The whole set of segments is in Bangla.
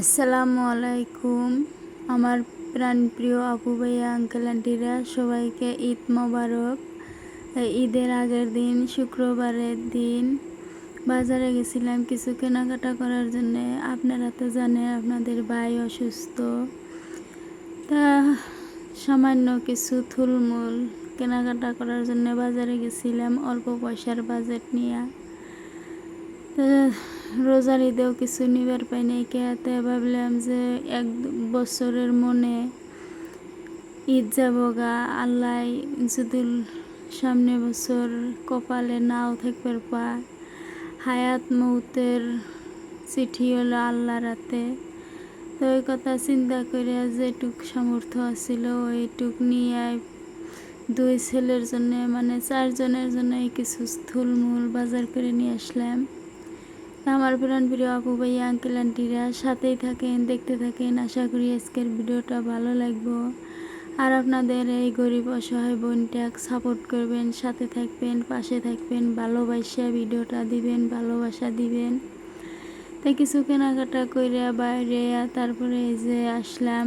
আসসালামু আলাইকুম। আমার প্রাণপ্রিয় আপু ভাইয়া আঙ্কেল আন্টিরা সবাইকে ঈদ মোবারক। ঈদের আগের দিন, শুক্রবারের দিন বাজারে গেছিলাম কিছু কেনাকাটা করার জন্যে। আপনারা তো জানেন আপনাদের ভাই অসুস্থ। তা সামান্য কিছু থুলমূল কেনাকাটা করার জন্য বাজারে গেছিলাম, অল্প পয়সার বাজেট নিয়ে। রোজার ঈদেও কিছু নিবার পাই নাই। কেয়াতে ভাবলাম যে এক বছরের মনে ঈদ যাব গা। আল্লাহ যদি সামনে বছর কপালে নাও থাকবার পা হায়াত মৌতের চিঠি হলো আল্লাহ রাতে তো ওই কথা চিন্তা করে যেটুক সামর্থ্য ছিল ওইটুক নিয়ে দুই ছেলের জন্য মানে চারজনের জন্য কিছু স্থূলমূল বাজার করে নিয়ে আসলাম। আমার প্রাণ প্রিয় আপু ভাইয়া আঙ্কেল আন্টিরা সাথেই থাকেন, দেখতে থাকেন। আশা করি আজকের ভিডিওটা ভালো লাগবো। আর আপনাদের এই গরিব অসহায় বোনটাকে সাপোর্ট করবেন, সাথে থাকবেন, পাশে থাকবেন, ভালোবাসা ভিডিওটা দিবেন, ভালোবাসা দিবেন। তাই কিছু কেনাকাটা করে বাইরে, তারপরে এই যে আসলাম।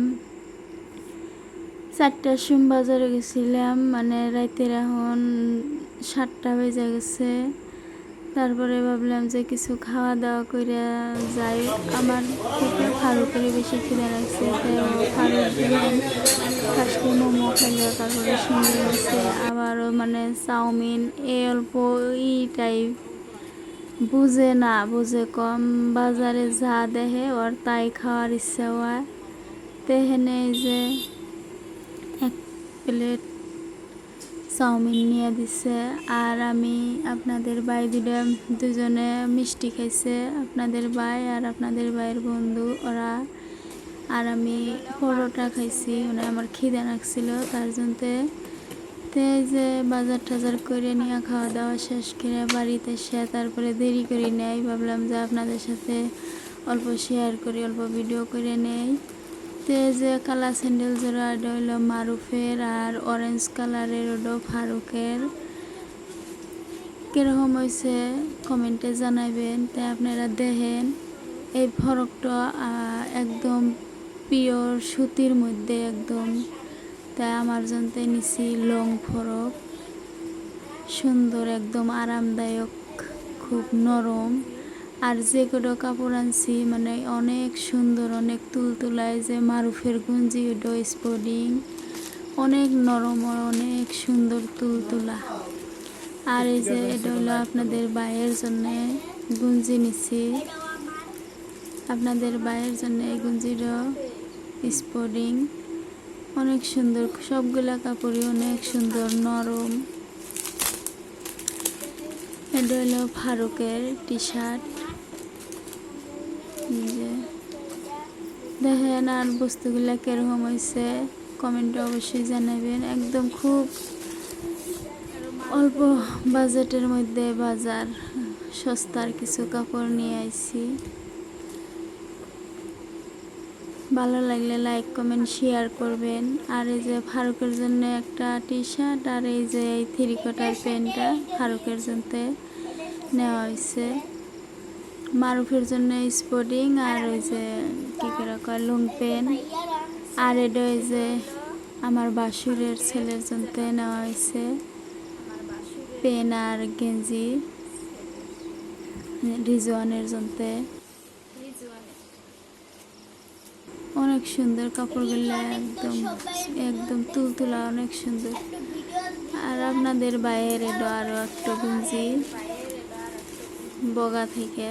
চারটার সোম বাজারে গেছিলাম মানে রাতের এখন সাতটা বেজে গেছে। তারপরে ভাবলাম যে কিছু খাওয়া দাওয়া করে যাই। আমার থেকে ফারুকের বেশি খিদে লাগছে ফারুক ফার্স্টে মোমো খাইলো, তারপরে সুন্দর লাগছে আবারও মানে চাউমিন এই অল্প ই টাইপ বুঝে না, বুঝে কম। বাজারে যা দেখে ওর তাই খাওয়ার ইচ্ছা হয়। তেহেনে যে এক প্লেট চাউমিন নিয়ে দিছে। আর আমি আপনাদের ভাই দুটা দুজনে মিষ্টি খাইছে, আপনাদের ভাই আর আপনাদের ভাইয়ের বন্ধু, ওরা। আর আমি পরোটা খাইছি মানে আমার খিদে লাগছিল, তার জন্য। তে যে বাজার টাজার করে নিয়ে খাওয়া দাওয়া শেষ করে বাড়িতে এসে তারপরে দেরি করে নেয় ভাবলাম যে আপনাদের সাথে অল্প শেয়ার করি, অল্প ভিডিও করে নেই। তে যে কালা স্যান্ডেল জোড়া এটা হইল মারুফের আর অরেঞ্জ কালারের ওটা ফারুকের। কীরকম হয়েছে কমেন্টে জানাবেন তাই আপনারা দেখেন। এই ফরকটা একদম পিওর সুতির মধ্যে একদম। তাই আমার জন্য নিছি লং ফরক। সুন্দর, একদম আরামদায়ক, খুব নরম। আর যে কটা কাপড় আনছি মানে অনেক সুন্দর, অনেক তুলতুলায় যে মারুফের গুঞ্জি ওটা স্পোর্টিং অনেক নরম, অনেক সুন্দর তুলতুলা। আর এই যে এটা হলো আপনাদের বাইয়ের জন্য গুঞ্জি নিছি। আপনাদের বাইয়ের জন্য এই গুঞ্জিটা স্পোর্টিং অনেক সুন্দর, সবগুলা কাপড়ই অনেক সুন্দর, নরম। এটা হলো ফারুকের টি শার্ট দেখেন আর বস্তুগুলো কীরকম হয়েছে কমেন্টে অবশ্যই জানাবেন। একদম খুব অল্প বাজেটের মধ্যে বাজার, সস্তার কিছু কাপড় নিয়ে আইছি। ভালো লাগলে লাইক কমেন্ট শেয়ার করবেন। আর এই যে ফারুকের জন্য একটা টি শার্ট আর এই যে এই থ্রি কোটার প্যান্টটা ফারুকের জন্য নেওয়া হয়েছে মারুফের জন্য স্পোর্টিং, আর ওই যে কী করে কয় লুং পেন আর এটা ওই যে আমার বাসুরের ছেলের জন্য নেওয়া হয়েছে। পেন আর গেঞ্জি, রিজওয়ানের জন্য। অনেক সুন্দর কাপড়গুলো, একদম একদম তুলতুলা, অনেক সুন্দর। আর আপনাদের বাইরে আরও একটা গেঞ্জি। বগা থেকে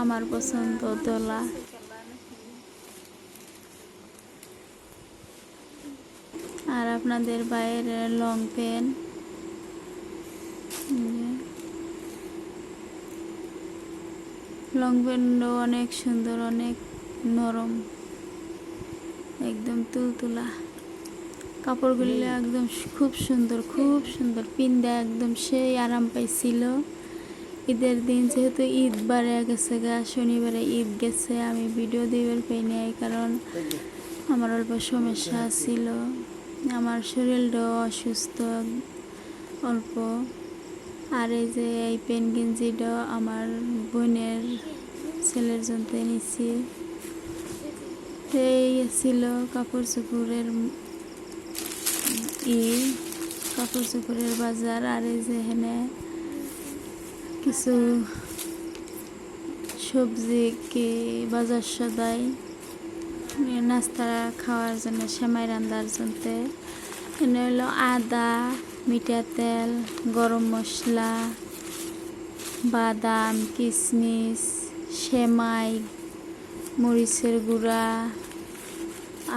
আমার পছন্দ দোলা। আর আপনাদের বাইরে লং পেন লং পেনও অনেক সুন্দর অনেক নরম। একদম তুলতুলা। কাপড়গুলি একদম খুব সুন্দর খুব সুন্দর। পিন্দা একদম সেই আরাম পাইছিল। ঈদের দিন যেহেতু ঈদ বারে গেছে গা শনিবারে ঈদ গেছে, আমি ভিডিও দিবার পাই নাই কারণ আমার অল্প সমস্যা ছিল। আমার শরীরটাও অসুস্থ, অল্প। আর এই যে এই পেন গেঞ্জিটাও আমার বোনের ছেলের জন্য নিছি। এই ছিল কাপড় চোপড়ের ই, কাপড় চোপড়ের বাজার। আর এই যে এখানে কিছু সবজি কি বাজার সদাই নাস্তা খাওয়ার জন্য, সেমাই রান্নার জন্য। এনে হলো আদা, মিঠা তেল, গরম মশলা, বাদাম কিশমিশ সেমাই, মরিচের গুঁড়া,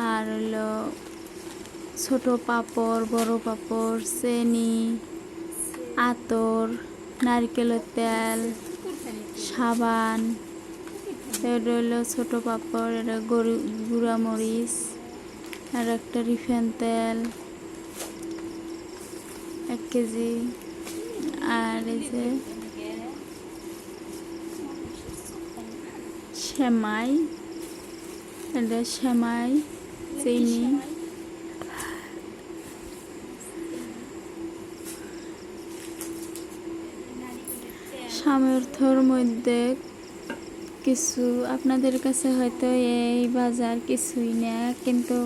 আর হলো ছোট পাপড়, বড় পাপড়, চেনি, আতর। নারকেলের তেল, সাবান হলো ছোট পাপড় এটা গরু, গুঁড়া মরিচ, আর একটা রিফাইন তেল, এক কেজি। আর এই যে সেমাই, এটা সেমাই, চিনি। সামর্থ্যর মধ্যে কিছু আপনাদের কাছে হয়তো এই বাজার কিছুই না, কিন্তু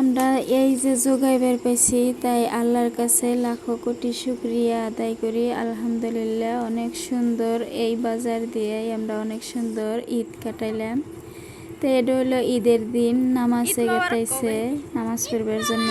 আমরা এই যে যোগাইবার পেয়েছি, তাই আল্লাহর কাছে লাখো কোটি শুক্রিয়া আদায় করি। আলহামদুলিল্লাহ, অনেক সুন্দর এই বাজার দিয়ে আমরা অনেক সুন্দর ঈদ কাটাইলাম। তো এটা হলো ঈদের দিন, নামাজে গেতাইছে নামাজ পড়বার জন্য।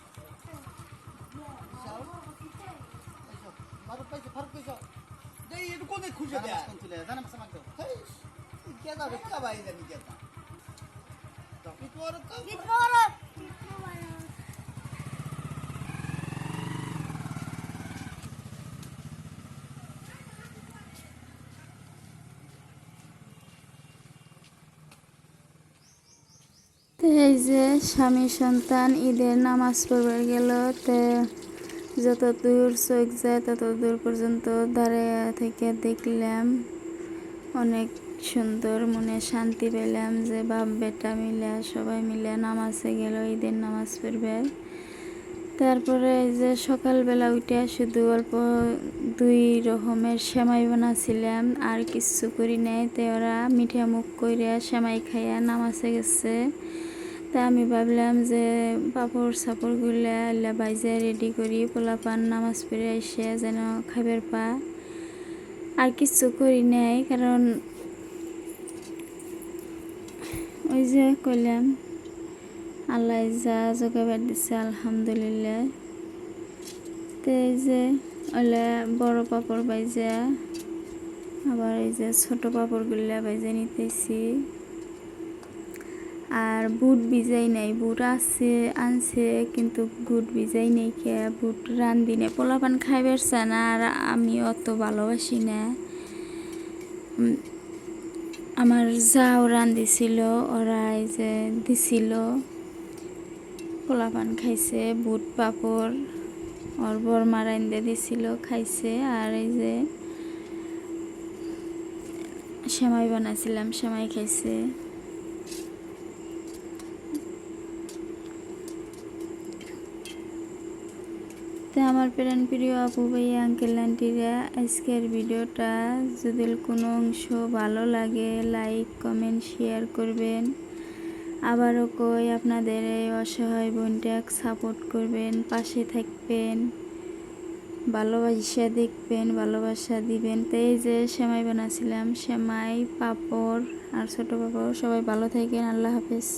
পাইছে ফারক পাইছে দেই এটা কোনে খুঁজে দেয় কোন তুলে জানা মাসা মাগতো হেই কে দা রেখা ভাই জানি কে তো কি তোর তো ঈদ মুবারক ঈদ মুবারক তো এই যে স্বামী সন্তান ঈদের নামাজ পড়বার গেল তে যত দূর চোখ যায়, তত দূর পর্যন্ত দাঁড়িয়ে থেকে দেখলাম অনেক সুন্দর মনে শান্তি পেলাম যে বাপ বেটা মিলে, সবাই মিলে নামাজে গেল, ঈদের নামাজ পড়বে। তারপরে এই যে সকালবেলা উঠে শুধু অল্প দুই রকমের সেমাই বানাছিলাম, আর কিছু করি নাই। তে ওরা মিঠা মুখ কইরা সেমাই খাইয়া নামাজে গেছে। তা আমি ভাবলাম যে পাপড় সাপড়গুলা এলা বাইজা রেডি করি, পোলাপান, নামাজ পড়ে এসে যেন খাবার পা। আর কিছু করি নাই, কারণ ওই যে কইলাম, আল্লাহ যা জোগাবার দিছে, আলহামদুলিল্লাহ। তো এই যে ওলা বড় পাপড় বাইজা, আবার এই যে ছোট পাপড়গুলা বাইজা নিতেছি। আর বুট ভিজাই নাই, বুট আছে, আনছে, কিন্তু বুট ভিজাই নেই কে? বুট রান্ধি না পোলাপান খাই চায় না আর আমি অত ভালোবাসি না। আমার যাও রান্ধিছিল, ওরা এই যে দিছিল। পোলাপান খাইছে, বুট পাপড়, ওর বরমা রান্ধে দিছিল, খাইছে, আর এই যে সেমাই বানাছিলাম সেমাই খাইছে। আমার প্রাণ প্রিয় আপু ভাইয়া আঙ্কেল আন্টিরা আজকের ভিডিওটা যদি কোনো অংশ ভালো লাগে লাইক কমেন্ট শেয়ার করবেন। আবারও কই, আপনাদের এই অসহায় বোনটাকে সাপোর্ট করবেন, পাশে থাকবেন, ভালোবাসা দেখবেন, ভালোবাসা দিবেন। তো এই যে সেমাই বানাছিলাম সেমাই পাপড় আর ছোটো পাপড়, সবাই ভালো থাকেন, আল্লাহ হাফেজ।